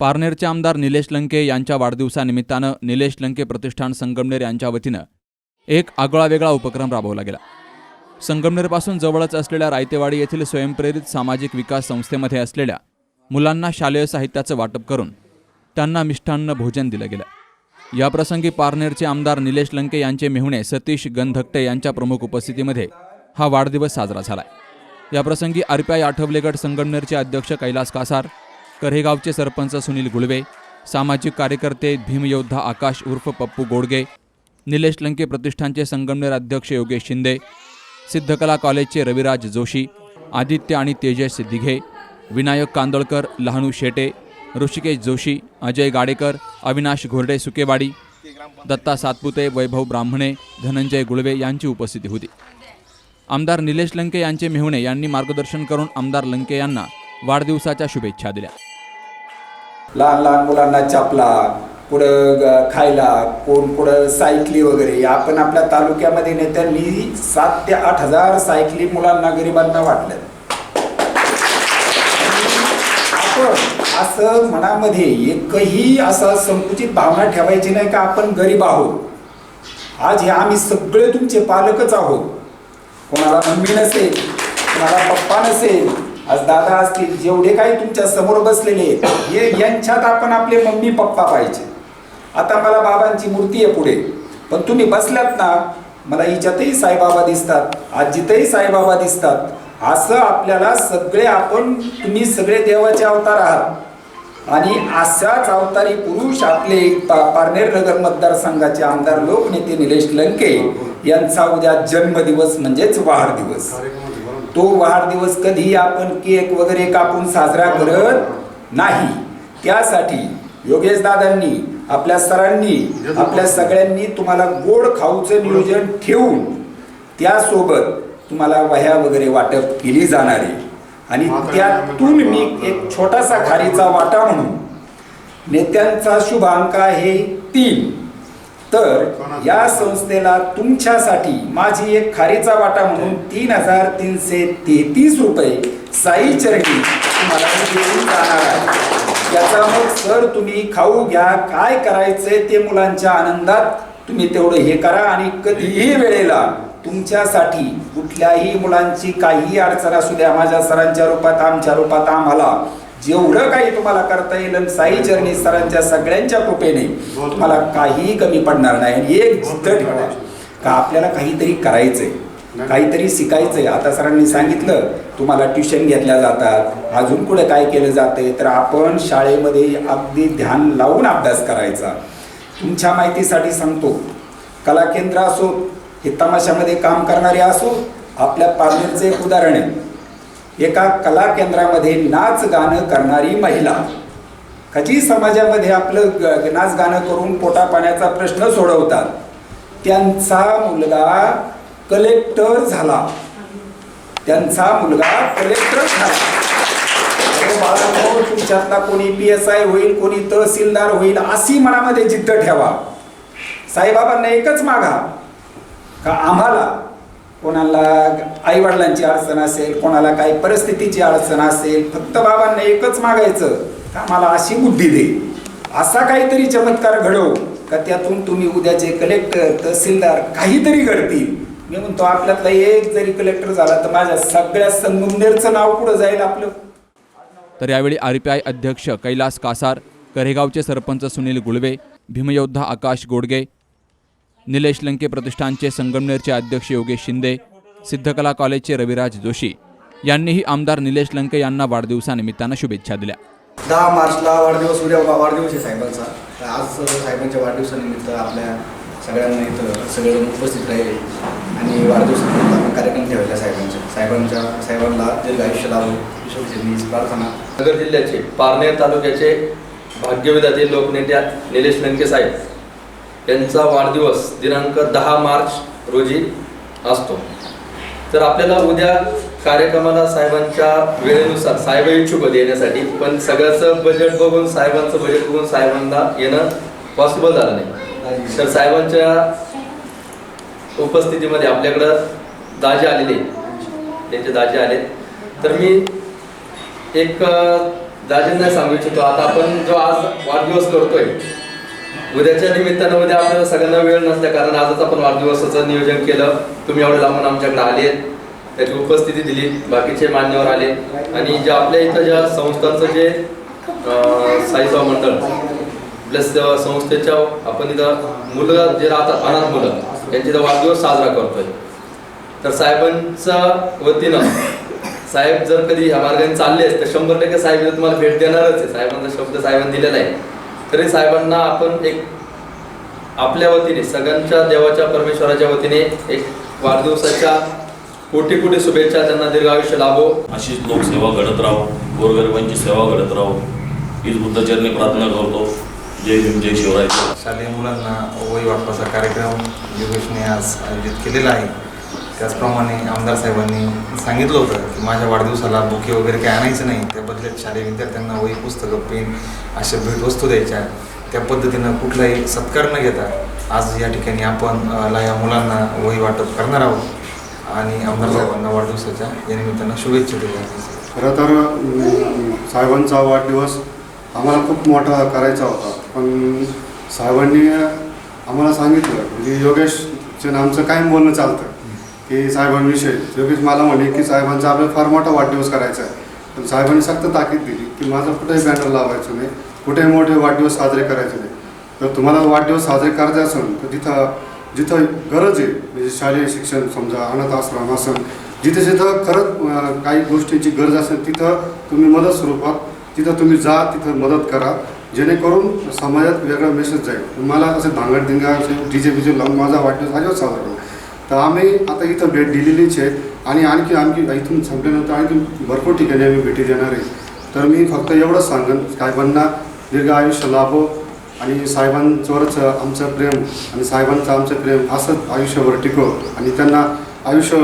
पारनेरचे आमदार निलेश लंके यांच्या वाढदिवसानिमित्तानं निलेश लंके प्रतिष्ठान संगमनेर यांच्या वतीनं एक आगळा वेगळा उपक्रम राबवला गेला. संगमनेरपासून जवळच असलेल्या रायतेवाडी येथील स्वयंप्रेरित सामाजिक विकास संस्थेमध्ये असलेल्या मुलांना शालेय साहित्याचं वाटप करून त्यांना मिष्टान्न भोजन दिलं गेलं. याप्रसंगी पारनेरचे आमदार निलेश लंके यांचे मेहुणे सतीश गंधकटे यांच्या प्रमुख उपस्थितीमध्ये हा वाढदिवस साजरा झाला याप्रसंगी आरपीआय आठवलेगड संगमनेरचे अध्यक्ष कैलास कासार करेगावचे सरपंच सुनील गुळवे सामाजिक कार्यकर्ते भीमयोद्धा आकाश उर्फ पप्पू गोडगे निलेश लंके प्रतिष्ठानचे संगमनेर अध्यक्ष योगेश शिंदे सिद्धकला कॉलेजचे रविराज जोशी आदित्य आणि तेजस दिघे विनायक कांदळकर लहानू शेटे ऋषिकेश जोशी अजय गाडेकर अविनाश घोरडे सुकेवाडी दत्ता सातपुते वैभव ब्राह्मणे धनंजय गुळवे यांची उपस्थिती होती. आमदार निलेश लंके यांचे मेहुणे यांनी मार्गदर्शन करून आमदार लंके यांना वाढदिवसाच्या शुभेच्छा दिल्या. लहान लहान मुलांना चापला पुढं ग- खायला कोण पुढं सायकली वगैरे आपण आपल्या तालुक्यामध्ये नेत्यांनी सात ते आठ हजार सायकली मुलांना गरिबांना वाटल्या आपण असं मनामध्ये एकही असा संकुचित भावना ठेवायची नाही का आपण गरीब आहोत. आज हे आम्ही सगळे तुमचे पालकच आहोत. कोणाला मम्मी नसेल कोणाला पप्पा नसेल आज दादा असतील जेवढे काही तुमच्यासमोर बसलेले आहेत, हे यांच्यात आपण आपले मम्मी पप्पा पाहिजे. आता मला बाबांची मूर्ती आहे पुढे. पण तुम्ही बसल्यात ना मला हिच्यातही साईबाबा दिसतात आजीतही साईबाबा दिसतात. असं आपल्याला सगळे आपण तुम्ही सगळे देवाचे अवतार आहात. आणि अशाच अवतारी पुरुष आपले पारनेर नगर मतदारसंघाचे आमदार लोकनेते निलेश लंके यांचा उद्या जन्मदिवस म्हणजेच वाढदिवस. तो वाढदिवस कधी आपण केक वगैरे कापून साजरा करत नाही. त्यासाठी योगेश दादांनी आपल्या सरांनी आपल्या सगळ्यांनी तुम्हाला गोड खाऊचं नियोजन ठेवून त्यासोबत तुम्हाला वह्या वगैरे वाटप केली जाणार आहे. आणि त्यातून मी एक छोटासा खारीचा वाटा म्हणून नेत्यांचा शुभ अंक आहे तीन. तर या संस्थेला तुमच्यासाठी माझी एक खारीचा वाटा म्हणून तीन हजार तीनशे तेहतीस रुपये साई चरणी तुम्हाला देऊन जाणार आहे. याचा मग सर तुम्ही खाऊ घ्या काय करायचंय ते मुलांच्या आनंदात तुम्ही तेवढं हे करा आणि कधीही वेळेला तुमच्यासाठी कुठल्याही मुलांची काही अडचण असू द्या माझ्या सरांच्या रूपात आमच्या रूपात आम्हाला जेवढं काही तुम्हाला करता येईल साई चरणी सरांच्या सगळ्यांच्या कृपेने तुम्हाला काही कमी पडणार नाही. आणि एक जिद्द ठेवा. का आपल्याला काहीतरी करायचंय. काहीतरी शिकायचंय. आता सरांनी सांगितलं तुम्हाला ट्युशन घेतल्या जातात. अजून कुठे काय केलं जाते तर आपण शाळेमध्ये अगदी ध्यान लावून अभ्यास करायचा. तुमच्या माहितीसाठी सांगतो कला केंद्र असो हे तमाशामध्ये काम करणारे असो आपल्या पार्लरचे एक उदाहरण आहे. एका कला केंद्रामध्ये नाच गाणं करणारी महिला. कधी समाजामध्ये आपलं ग- नाच गाणं करून पोटापाण्याचा प्रश्न सोडवतात. त्यांचा मुलगा कलेक्टर झाला. त्यांचा मुलगा कलेक्टर झाला. हो, तुमच्यातला कोणी पी एस आय होईल कोणी तहसीलदार होईल अशी मनामध्ये जिद्द ठेवा. साईबाबांना एकच मागा का आम्हाला? कोणाला आई वडिलांची अडचण असेल कोणाला काही परिस्थितीची अडचण असेल फक्त बाबांना एकच मागायचं का मला अशी बुद्धी दे. असा काहीतरी चमत्कार घडव का त्यातून तुम्ही उद्याचे कलेक्टर तहसीलदार काहीतरी घडतील. मी म्हणतो आपल्यातला एक जरी कलेक्टर झाला तर माझ्या सगळ्या संगमनेरचं नाव पुढं जाईल आपलं. तर यावेळी आर पी आय अध्यक्ष कैलास कासार करेगावचे सरपंच सुनील गुळवे भीमयोद्धा आकाश गोडगे निलेश लंके प्रतिष्ठानचे संगमनेरचे अध्यक्ष योगेश शिंदे सिद्धकला कॉलेजचे रविराज जोशी यांनीही आमदार निलेश लंके यांना वाढदिवसानिमित्तानं शुभेच्छा दिल्या. दहा मार्चला वाढदिवस उद्या वाढदिवस आहे साहेबांचा. तर आज साहेबांच्या वाढदिवसानिमित्त आपल्या सगळ्यांना इथं सगळेजण उपस्थित राहिले आणि आणि वाढदिवस कार्यक्रम ठेवला साहेबांच्या साहेबांच्या साहेबांना दीर्घ आयुष्य लाभो. ईश्वरचरणी प्रार्थना. नगर जिल्ह्याचे पारनेर तालुक्याचे भाग्यविधाते लोकनेत्या निलेश लंके साहेब. यांचा वाढदिवस दिनांक दहा मार्च रोजी असतो. तर आपल्याला उद्या कार्यक्रमाला साहेबांच्या वेळेनुसार साहेब इच्छुक होते येण्यासाठी पण सगळ्याचं बजेट बघून साहेबांचं बजेट बघून साहेबांना येणं पॉसिबल झालं नाही. तर साहेबांच्या उपस्थितीमध्ये आपल्याकडं दाजे आलेले त्यांचे दाजे आले तर मी एक दाजेंना दाजींना सांगू इच्छितो. आता आपण जो आज वाढदिवस करतोय उद्याच्या निमित्तानं उद्या आपल्याला सगळ्यांना वेळ नसल्या कारण आजच आपण वाढदिवसाचं नियोजन केलं. तुम्ही एवढं लांबून आमच्याकडे आले त्याची उपस्थिती दिली बाकीचे मान्यवर आले. आणि जे आपल्या इथं ज्या संस्थांचं जे अ, मंडळ प्लस संस्थेच्या आपण इथं मुलं जे राहतात अनाथ मुलं यांची इथं वाढदिवस साजरा करतोय. तर साहेबांच्या वतीनं साहेब जर कधी ह्या मार्गाने चालले तर शंभर टक्के साहेब तुम्हाला भेट देणारच आहे. साहेबांचा शब्द साहेबांनी दिलेला आहे. तरी साहेबांना आपण एक आपल्या वतीने सगळ्यांच्या देवाच्या परमेश्वराच्या वतीने एक वाढदिवसाच्या कोटी कोटी शुभेच्छा त्यांना दीर्घ आयुष्य लाभो. अशीच लोकसेवा घडत राहो गोरगरिबांची सेवा घडत राहो. हीच बुद्धचरणी प्रार्थना करतो. जय भीम जय शिवराय. शालेय मुलांना वही वाटपाचा कार्यक्रम योगेशने आज आयोजित केलेला आहे. त्याचप्रमाणे आमदार साहेबांनी सांगितलं होतं की माझ्या वाढदिवसाला बुके वगैरे काही आणायचं नाही. त्या बदल्यात शालेय विद्यार्थ्यांना वही पुस्तकं पेन अशा भेटवस्तू द्यायच्या. त्या पद्धतीनं कुठलाही सत्कार न घेता आज या ठिकाणी आपण या मुलांना वही वाटप करणार आहोत. आणि आमदार साहेबांना वाढदिवसाच्या या निमित्तानं शुभेच्छा दिल्या खरं तर साहेबांचा वाढदिवस आम्हाला खूप मोठा करायचा होता. पण साहेबांनी आम्हाला सांगितलं म्हणजे योगेशचे नामचं काय बोलणं चालतं. की साहेबांविषयी. योगेश मला म्हणे की साहेबांचा आपल्याला फार मोठा वाढदिवस करायचा आहे. पण साहेबांनी सक्त ताकीद दिली की माझं कुठेही बॅनर लावायचं नाही कुठेही मोठे वाढदिवस साजरे करायचे नाही. तर तुम्हाला वाढदिवस साजरे करायचे असेल तर तिथं जिथं गरज आहे म्हणजे शालेय शिक्षण समजा अनाथ आश्रम असेल जिथे जिथं खरंच काही गोष्टींची गरज असेल तिथं तुम्ही मदत स्वरूपात तिथं तुम्ही जा तिथं मदत करा जेणेकरून समाजात वेगळा मेसेज जाईल. मला असं भांगडदिंगा डी जे बीजे लावून माझा वाढदिवस अजिबात साजरा तर आम्ही आता इथं भेट दिलेलीच आहे आणि आणखी आणखी इथून संपल्यानंतर आणखी भरपूर ठिकाणी आम्ही भेटी देणार आहे. तर मी फक्त एवढंच सांगेन साहेबांना दीर्घ आयुष्य लाभो आणि साहेबांवरच आमचं प्रेम आणि साहेबांचं आमचं प्रेम असंच आयुष्यभर टिको आणि त्यांना आयुष्य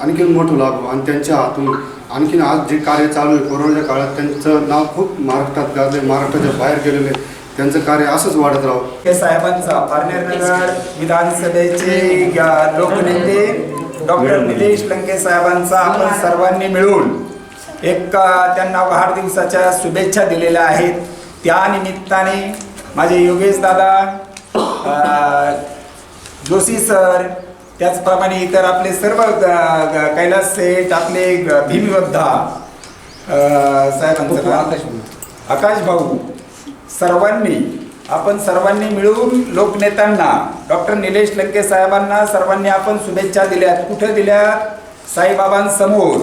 आणखीन मोठं लाभो आणि त्यांच्या हातून आणखीन आज जे कार्य चालू आहे कोरोनाच्या काळात त्यांचं नाव खूप महाराष्ट्रात गाजले महाराष्ट्राच्या बाहेर गेलेले त्यांचं कार्य असंच वाढत राहो. हे साहेबांचा पारनेर नगर विधानसभेचे ग- लोकनेते डॉक्टर निलेश लंके साहेबांचा आपण सर्वांनी मिळून एक त्यांना वाढदिवसाच्या शुभेच्छा दिलेल्या आहेत. त्या निमित्ताने माझे योगेश दादा जोशी सर त्याचप्रमाणे इतर आपले सर्व कैलास सेठ आपले भीमयोद्धा अ, साहेबांचं आकाश भाऊ सर्वांनी आपण सर्वांनी मिळून लोकनेत्यांना डॉक्टर निलेश लंके साहेबांना सर्वांनी आपण शुभेच्छा दिल्यात. कुठे दिल्यात? साईबाबांसमोर.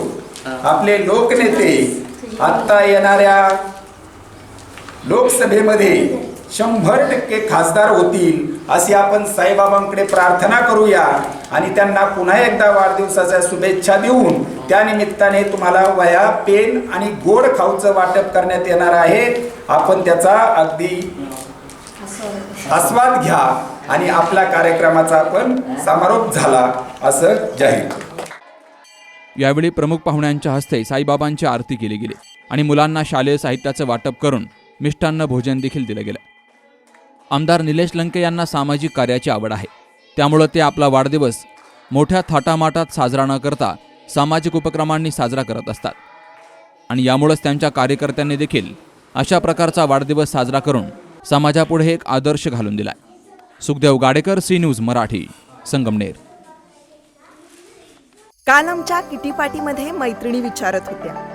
आपले लोकनेते आत्ता येणाऱ्या लोकसभेमध्ये शंभर टक्के खासदार होतील अशी आपण साईबाबांकडे प्रार्थना करूया. आणि त्यांना पुन्हा एकदा वाढदिवसाच्या शुभेच्छा देऊन त्या निमित्ताने तुम्हाला वया पेन आणि गोड खाऊचं वाटप करण्यात येणार आहे. आपण त्याचा अगदी आस्वाद घ्या आणि आपल्या कार्यक्रमाचा आपण समारोप झाला असं जाहीर. यावेळी प्रमुख पाहुण्यांच्या हस्ते साईबाबांची आरती केली गेली आणि मुलांना शालेय साहित्याचं वाटप करून मिष्टान्न भोजन देखील दिलं गेलं. आमदार निलेश लंके यांना सामाजिक कार्याची आवड आहे. त्यामुळं ते आपला वाढदिवस मोठ्या थाटामाटात साजरा न करता सामाजिक उपक्रमांनी साजरा करत असतात. आणि यामुळंच त्यांच्या कार्यकर्त्यांनी देखील अशा प्रकारचा वाढदिवस साजरा करून समाजापुढे एक आदर्श घालून दिलाय. Sukhdev Gadekar C news Marathi Sangamner. काल आमच्या किटीपाटीमध्ये मैत्रिणी विचारत होत्या.